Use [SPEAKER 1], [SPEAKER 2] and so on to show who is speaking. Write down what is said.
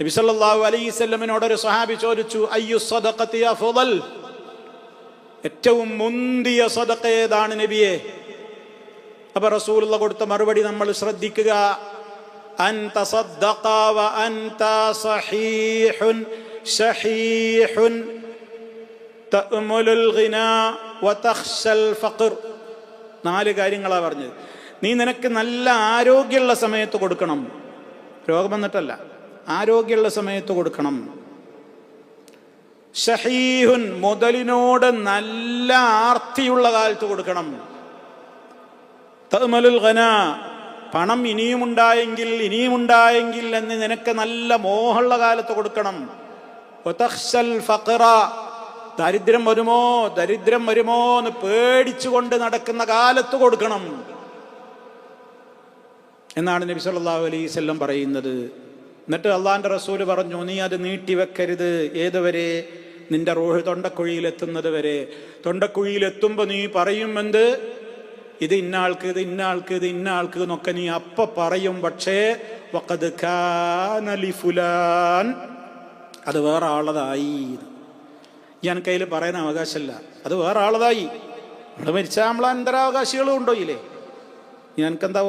[SPEAKER 1] നബി സല്ലല്ലാഹു അലൈഹി ഒരു സ്വഹാബി ചോദിച്ചു അയ്യു അഫ്ളൽ ഏറ്റവും മുന്തിയ സദഖ ഏതാണ് നബിയെ? അപ്പൊ റസൂലുള്ള കൊടുത്ത മറുപടി നമ്മൾ ശ്രദ്ധിക്കുക. വ അൻത സഹീഹുൻ സഹീഹുൻ തഅമുലുൽ ഗിനാ ഫഖർ. നാല് കാര്യങ്ങളാ പറഞ്ഞത്. നീ നിനക്ക് നല്ല ആരോഗ്യമുള്ള സമയത്ത് കൊടുക്കണം. രോഗം വന്നിട്ടല്ല. ആരോഗ്യമുള്ള സമയത്ത് കൊടുക്കണം. ഷഹീഹുൻ മുതലിനോട് നല്ല ആർത്തിയുള്ള കാലത്ത് കൊടുക്കണം. തമലുൽ ഖന പണം ഇനിയും ഉണ്ടായെങ്കിൽ ഇനിയും ഉണ്ടായെങ്കിൽ എന്ന് നിനക്ക് നല്ല മോഹമുള്ള കാലത്ത് കൊടുക്കണം. ദരിദ്രം വരുമോ ദരിദ്രം വരുമോ എന്ന് പേടിച്ചുകൊണ്ട് നടക്കുന്ന കാലത്ത് കൊടുക്കണം. എന്നാണ് നബി സല്ലല്ലാഹു അലൈഹി വസല്ലം പറയുന്നത്. എന്നിട്ട് അള്ളാന്റെ റസൂൽ പറഞ്ഞു നീ അത് നീട്ടിവെക്കരുത്. ഏതുവരെ? നിന്റെ റോഹ് തൊണ്ടക്കുഴിയിലെത്തുന്നത് വരെ. തൊണ്ടക്കുഴിയിലെത്തുമ്പോൾ നീ പറയും എന്ത്? ഇത് ഇന്നാൾക്ക് ഇത് ഇന്നാൾക്ക് ഇത് ഇന്നാൾക്ക് എന്നൊക്കെ നീ അപ്പ പറയും. പക്ഷേ വഖദ് കാന ലിഫുലാൻ അത് വേറെ ആളതായി. ഞാൻ കയ്യിൽ പറയാൻ അവകാശമല്ല. അത് വേറെ ആളതായി. നമ്മൾ മരിച്ചാൽ നമ്മൾ അന്തരാവകാശികളും ഉണ്ടോ ഇല്ലേ? ഞങ്ങൾക്ക് എന്താ